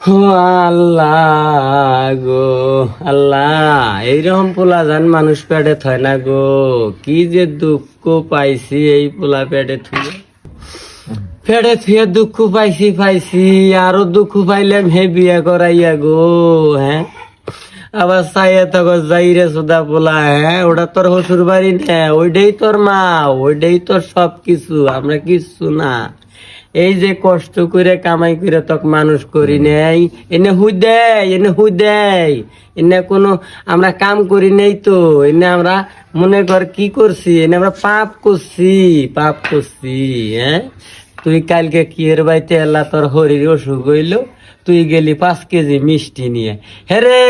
ও আল্লাহ গো, আল্লাহ, এইরকম পোলা জান মানুষ পেটে থয় না গো। কি যে দুঃখ পাইছি এই পোলা পেটে থুয়ে। পেটে থুয়ে দুঃখ পাইছি পাইছি, আরও দুঃখ পাইলাম হে বিয়া করাইয়া গো হ্যাঁ? আবার চাইয়া তখন যাই রে সুদা পোলা হ্যাঁ? ওটা তোর হসুর বাড়ি না ওইটাই তোর মা ওইটাই তোর সব কিছু আমরা কিচ্ছু না। এই যে কষ্ট করে কামাই করে তক মানুষ করি নেই এনে হুই দেয় এনে হুই দেয়। এনে কোনো আমরা কাম করি নেই তো এনে আমরা মনে কর কি করছি এনে আমরা পাপ করছি পাপ করছি হ্যাঁ? তুই কালকে কি এর বাড়িতে এলা তোর হরির অসুখ হইল তুই গেলি পাঁচ কেজি মিষ্টি নিয়ে। হেরে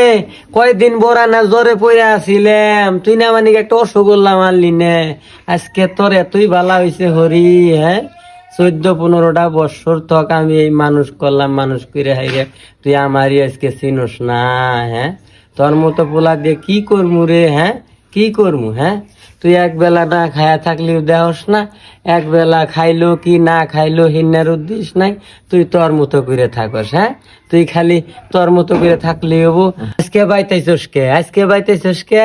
কয়দিন বড়া না জ্বরে পড়ে আসিলাম তুই না মানে একটা অসগোল্লা মারলি নে। আজকে তোর এতই ভালা হয়েছে হরি হ্যাঁ? চোদ্দ পনেরোটা বছর তক আমি এই মানুষ করলাম, মানুষ করে হাইরে, তুই আমারই আজকে চিনস না হ্যাঁ? তোর মতো পোলা দিয়ে কি করমু রে হ্যাঁ? কি করমু হ্যাঁ? তুই এক বেলা না খায়া থাকলেও দেহস না, এক বেলা খাইলো কি না খাইলো হিন্নার উদ্দেশ্য নাই, তুই তোর মতো করে থাকস হ্যাঁ? তুই খালি তোর মতো করে থাকলে হব। আজকে বাইতেছস কে? আজকে বাইতেছস কে?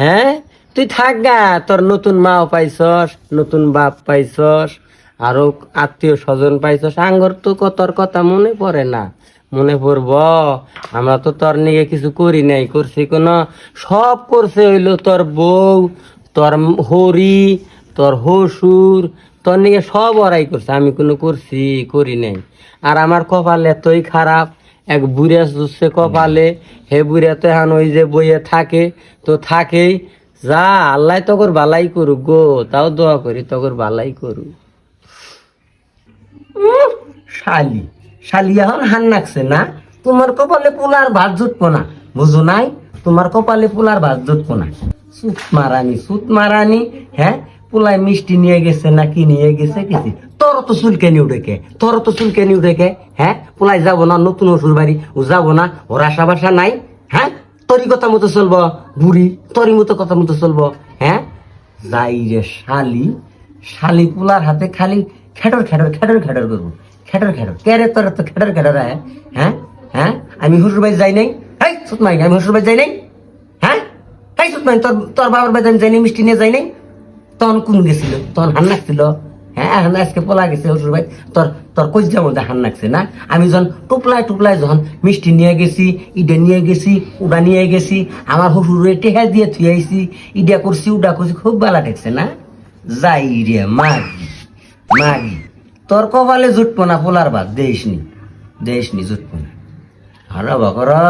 হ্যাঁ? তুই থাক গা, তোর নতুন মাও পাইছস, নতুন বাপ পাইছস। আরও আত্মীয় স্বজন পাইছস আঙ্গর তো ক- তোর কথা মনে পড়ে না। মনে পড়ব, আমরা তো তোর নিয়ে কিছু করি নাই, করছি কোন, সব করছে হইল তোর বউ, তোর হরি, তোর হসুর, তোর নিয়ে সব ওরাই করছে, আমি কোনো করছি, করি নাই। আর আমার কপাল এতই খারাপ, এক বুড়া জুসছে কপালে, হে বুড়া তো এখন ওই যে বইয়ে থাকে, তো থাকেই। যা, আল্লাহ তকর বালাই করুক গো, তাও দোয়া করি তকর বালাই করুক। শালি। শালি এখন হান নাকছে না? তোমার কপালে পোলার ভাত জুটবো না। বুঝো নাই? তোমার কপালে পোলার ভাত জুটবো না। সুত মারানি সুত মারানি হ্যাঁ? পোলায় মিষ্টি নিয়ে গেছে না কি নিয়ে গেছে কিছু? তোর তো চুলকানি উঠে কে তোর তো চুলকানি উঠে কে হ্যাঁ? পোলায় যাব না, নতুন ওষুর বাড়ি ও যাব না, ওর আশা বাসা নাই হ্যাঁ? তোরই কথা মতো চলবো, বুড়ি, তোরই মতো কথা মতো চলবো হ্যাঁ? যাই রে শালি। শালি পোলার হাতে খালি খেটর খেটর খেটর খেটর করব। খেটর খেটর। কে রে তোর তো খেটর খেটর? হ্যাঁ? হ্যাঁ? আমি হুসুর বাড়ি যাই নাই? হাই সুতমাই আমি হুসুর বাড়ি যাই নাই? হ্যাঁ? হাই সুতমাই তোর তোর বাবার বাড়ি আমি যাই নাই, মিষ্টি নিয়ে যাই নাই? তখন কোন গেছিল? তখন হান লাগছিল হ্যাঁ এখন আজকে পোলা গেছে শ্বশুর ভাই তোর তোর কইজার মধ্যে হান লাগছে না? আমি যখন টুপলায় টুপলায় যখন মিষ্টি নিয়ে গেছি, ইডে নিয়ে গেছি, উডা নিয়ে গেছি, আমার শ্বশুরে টেহা দিয়ে থুই আইছি, ইডা করছি, উডা করছি, খুব ভালো ঠেকছে না? যাই রে, মাগি মাগি। তোর কপালে জুটবো না বাদ ভাত দেশ নি দেশ নি জুটবো না। আরে বাকরা